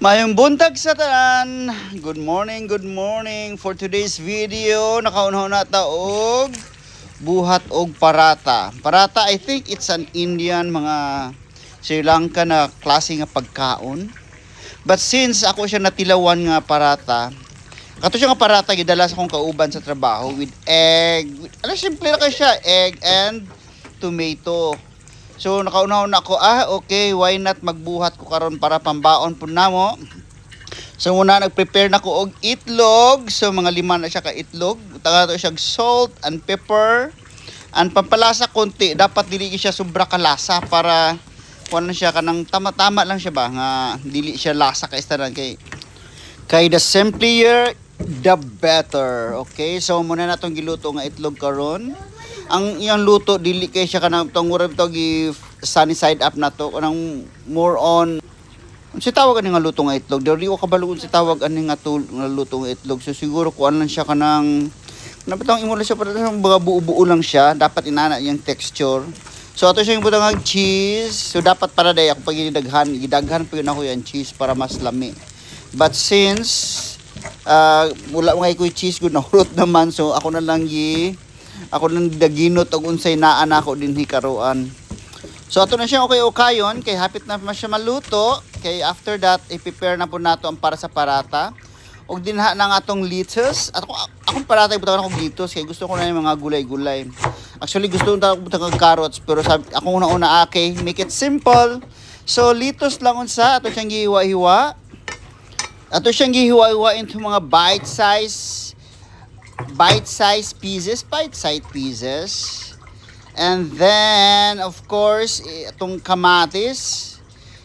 Mayong buntag sa tanan. Good morning, good morning. For today's video, nakaunho na ta og buhat og parata. Parata, I think it's an Indian mga Sri Lanka na klase nga pagkaon. But since ako siya natilawan nga parata, kato siya nga parata gidala sa akong kauban sa trabaho with egg. With, simple na kay siya, egg and tomato. So nakauna-una ako, ah okay, why not magbuhat ko karon para pambaon po namo. So muna nag-prepare na ko og itlog. So mga lima na siya ka itlog. Taga to siya salt and pepper. And pampalasa konti, dapat dili siya sobra kalasa para kuan na siya kanang tama-tama lang siya ba nga dili siya lasa kay istaran kay kay the simpler the better. Okay? So muna na tong giluto nga itlog karon ang iyang luto dili kay siya kanang tong murag to gi sunny side up na to. Kanang more on si tawag ani nga luto nga itlog dili ko kabalo si tawag ani nga tul nga luto nga itlog. So siguro kuan lang siya kanang napatang imo lang siya para sa mga buo-buo lang siya. Dapat inana yung texture. So ato siya yung butang nga cheese. So dapat para day ako pag gidaghan gidaghan pa yun ako yan cheese para mas lami. But since uh, wala mga ikoy cheese good na naman. So ako na lang gi ako nang daginot og unsay naa na ako dinhi karuan. So ato na siya okay okayon kay hapit na ma siya maluto kay after that i-prepare na po nato ang para sa parata. Og dinha na nga atong lettuce. At ako akong parata ibutawan akong lettuce kay gusto ko na yung mga gulay-gulay. Actually gusto ko na butang carrots pero sabi ako una-una okay, make it simple. So lettuce lang unsa ato siyang gihiwa-hiwa. Ato siyang gihiwa-hiwa into mga bite size bite-sized pieces, bite-sized pieces. And then, of course, itong kamatis.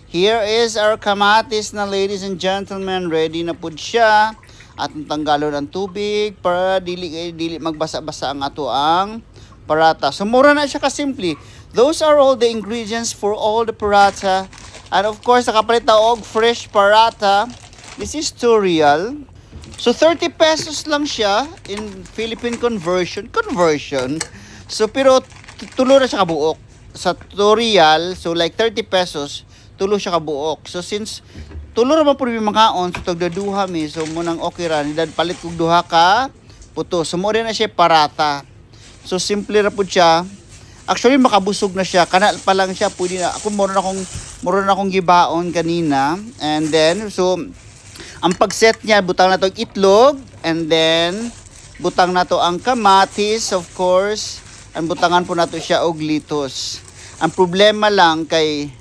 Here is our kamatis na ladies and gentlemen. Ready na po siya. At tanggalon ng tubig para dili eh, dili magbasa-basa ang ato ang parata. So mura na siya kasimple. Those are all the ingredients for all the parata. And of course, nakapalit na og fresh parata. This is Turial. So 30 pesos lang siya in Philippine conversion. Conversion. So pero tulo na siya kabuok. Sa tutorial, so like 30 pesos, tulo siya kabuok. So since tulo naman po yung mga on, so tagdaduha mi, so munang okay ra, nidad palit kog duha ka, puto. So mo na siya parata. So simple ra po siya. Actually makabusog na siya. Kana pa lang siya pwede na. Ako moro na akong moro na akong gibaon kanina. And then so ang pagset niya, butang na to ang itlog, and then, butang na to ang kamatis, of course, and butangan po na to siya og litos. Ang problema lang kay,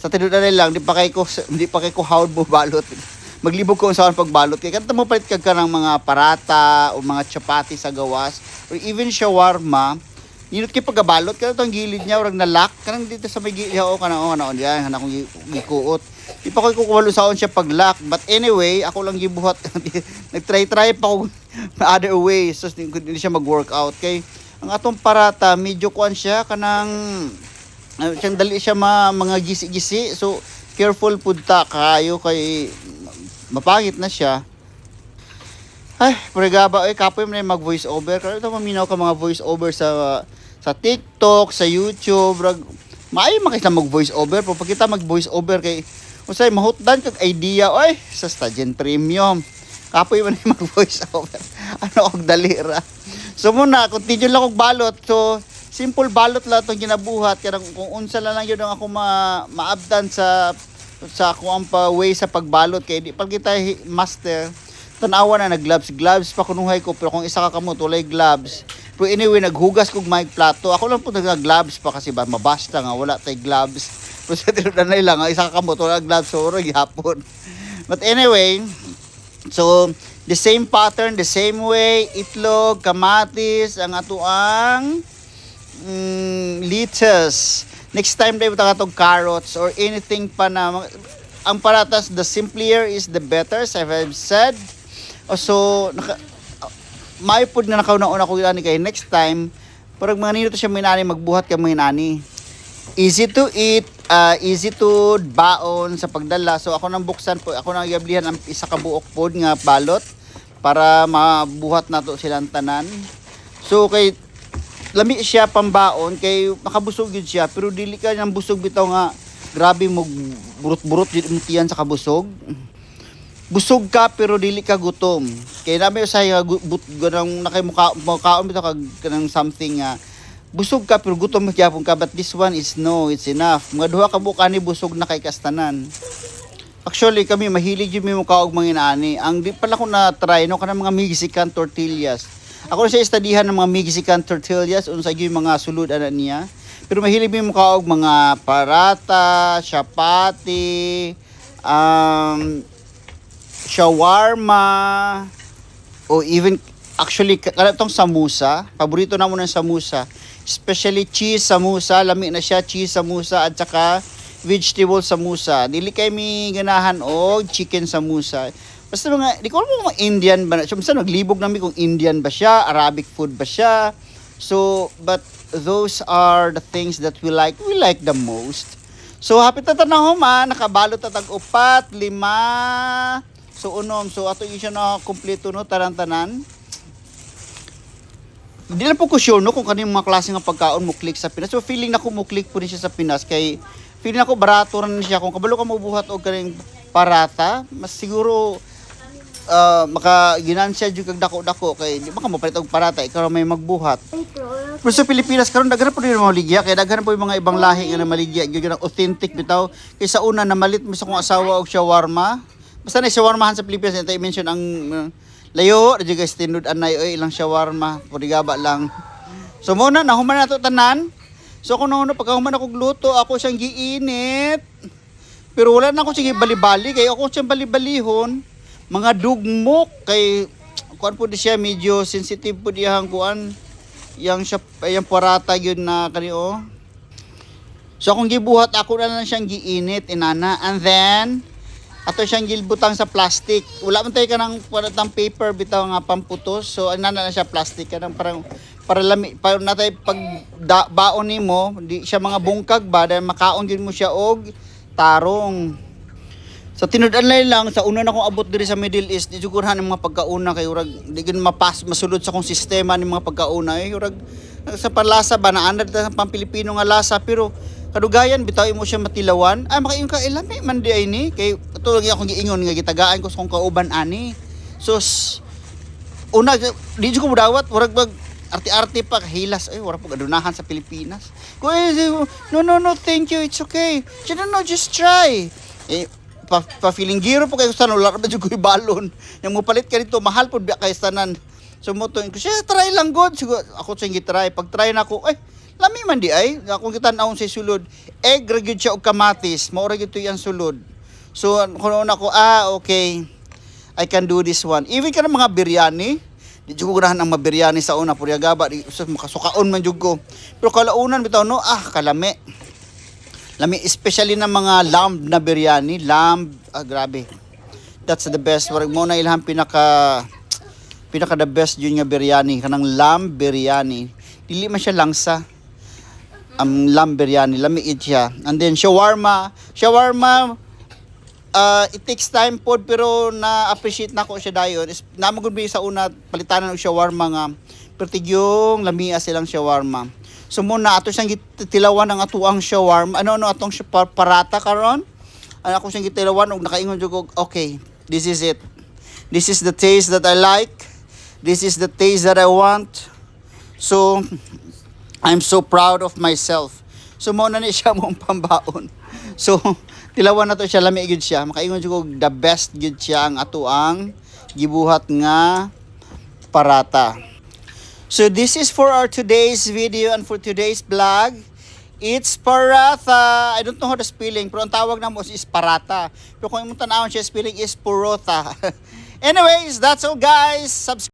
sa tinudan lang, di pa kay ko, di pa kay ko hawd mo balot. Maglibog ko sa pagbalot. Kaya kanta mo palit kag ka ng mga parata, o mga chapati sa gawas, or even shawarma, Ninot kay pagabalot kada tong gilid niya urang nalak. Kanang dito sa may gilid o kana o kana diyan kana akong gikuot. Di ko kukuwalo saon siya paglak. But anyway ako lang gibuhat nagtry try pa ko other way. So hindi siya mag-workout. Kay ang atong parata medyo kuan siya kanang uh, siyang dali siya ma, mga gisi-gisi. So careful pud ta. Kayo kay mapangit na siya ay, pregaba, ay, kapoy yung mag voice over. Kaya ito maminaw ka mga voice over sa sa TikTok, sa YouTube, rag, maayo makita mag voice over. Pero pag kita mag voice over kay, usay, mahutdan kag idea, oy, sa Stagen Premium. Kapoy yung mag voice over. ano, og dalira. So muna, continue lang og balot. So, simple balot lang itong ginabuhat. Kaya kung unsa lang lang yun ang ako ma maabdan sa sa ako ang pa way sa pagbalot kay di pag kita master tanawa na nag-gloves. Gloves pa kunuhay ko, pero kung isa ka kamo, tulay gloves. Pero anyway, naghugas kog mic plato. Ako lang po nag-gloves pa kasi ba, mabasta nga, wala tay gloves. Pero sa tinudan na lang, isa ka kamo, tulay gloves, so oray hapon. But anyway, so, the same pattern, the same way, itlog, kamatis, ang atuang mm, lettuce. Next time tayo taka tog carrots or anything pa na ang paratas the simpler is the better as I've said. O, So, naka, may pud na nakauna-una ko gani kay next time, parang mga nino to siya minani magbuhat kay mga nani. Easy to eat, uh, easy to baon sa pagdala. So ako nang buksan po, ako nang giablihan ang isa ka buok pod nga balot para mabuhat na to silang tanan. So kay lami siya pambaon kay makabusog yun siya pero dili ka nang busog bitaw nga grabe mo burot-burot jud sa kabusog. Busog ka pero dili ka gutom. Kay usahay nga gu- but ganang nakay muka mukaon bitaw kanang something nga busog ka pero gutom magyapon ka but this one is no, it's enough. Mga duha ka buka ni busog na kay kastanan. Actually kami mahilig yung mga kaog mga inaani. Ang di pala ko na try no kanang mga Mexican tortillas. Ako na siya studyhan ng mga Mexican tortillas unsa gyud mga sulod ana niya. Pero mahilig yung mga kaog mga parata, chapati, um, shawarma, o even actually kada tong samusa, paborito na mo ng samusa. Especially cheese samusa, lami na siya cheese samusa at saka vegetable samusa. Dili kay mi ganahan og chicken samusa. Basta mga, di ko alam kung Indian ba na. Basta naglibog namin kung Indian ba siya, Arabic food ba siya. So, but those are the things that we like. We like the most. So, hapit na tanong man, nakabalot na tag upat, lima, so unom. So, ato yung siya na kompleto no, tanan-tanan. Hindi lang po ko sure no kung kanino mga klase ng pagkaon mo click sa Pinas. So feeling na ko mo click po rin siya sa Pinas kay feeling ako barato rin siya kung kabalo ka mabuhat og kaning parata, mas siguro uh, maka ginansya jud kag dako-dako kay di ba ka mapalit og parata ikaw may magbuhat. Pero sa Pilipinas karon daghan po din mga maligya kay daghan po yung mga ibang lahi nga na maligya gyud nga authentic bitaw kay sa una namalit mo sa kong asawa og shawarma. Basta na shawarmahan sa Pilipinas ito i-mention ang uh, layo di guys tinud anay oy ilang shawarma pudi gaba lang. So muna nahuman na to tanan. So kung nahuno pagkahuman ako gluto ako siyang giinit. Pero wala na ako sige bali-bali kay ako siyang bali-balihon mga dugmok kay kuan po di siya medyo sensitive po diyang kuan yang siya yang parata yun na kani oh. So akong gibuhat ako na lang siyang giinit inana and then ato siyang gilbutang sa plastic. Wala man tayo ka ng paratang paper bitaw nga pamputos. So inana na siya plastic kanang parang para lami para natay pag da, baon nimo di siya mga bungkag ba dahil makaon gyud mo siya og tarong. Sa tinud-an lang sa una na akong abot diri sa Middle East, di sigurahan ng mga pagkauna kay urag di gid mapas masulod sa kong sistema ng mga pagkauna eh urag sa panlasa ba na anad sa pampilipino nga lasa pero kadugayan bitaw mo siya matilawan ay makaingon ka ilami man di ay ni kay tulog akong giingon nga gitagaan ko sa kong kauban ani. So s- una di ko mudawat urag bag arte-arte pa hilas ay wala po gadunahan sa Pilipinas. Eh, no no no thank you it's okay. Siya, no no just try. Eh pa, pa feeling giro po kayo sa wala jud ko balon. Yang mo palit ka dito mahal pud biya kay tanan so mo to siya try lang god. Siguro ako sa try pag try na ako ay lami man di ay. Akong kitan-awon sa sulod. Egg ra siya og kamatis. Mao ra gyud to yang sulod so kuno na ko ah okay I can do this one even ka ng mga biryani di ko ganahan ang mga biryani sa una purya gaba di sus makasukaon man jud ko pero kalaunan bitaw no ah kalami Lami, especially ng mga lamb na biryani. Lamb, ah, grabe. That's the best. Warag mo na ilham pinaka pinaka the best yun nga biryani. Kanang lamb biryani. Dili man siya langsa. Ang lamb biryani. Lami siya. And then shawarma. Shawarma, uh, it takes time po pero na-appreciate na ko siya dayon. Is- Namagod sa una, palitanan og shawarma nga. Pertigyong lamia silang shawarma. So muna ato siyang gitilawan ng atuang shawarma. Ano ano atong parata karon? Ano ako siyang gitilawan og nakaingon jud okay, this is it. This is the taste that I like. This is the taste that I want. So I'm so proud of myself. So mo na ni siya mong pambaon. So tilawan na to siya lami gyud siya. Makaingon ko the best gyud siya ang atuang gibuhat nga parata. So this is for our today's video and for today's vlog. It's paratha. I don't know how the spelling, pero ang tawag na mo is parata. Pero kung imong tanawon siya spelling is purotha. Anyways, that's all guys. Subscribe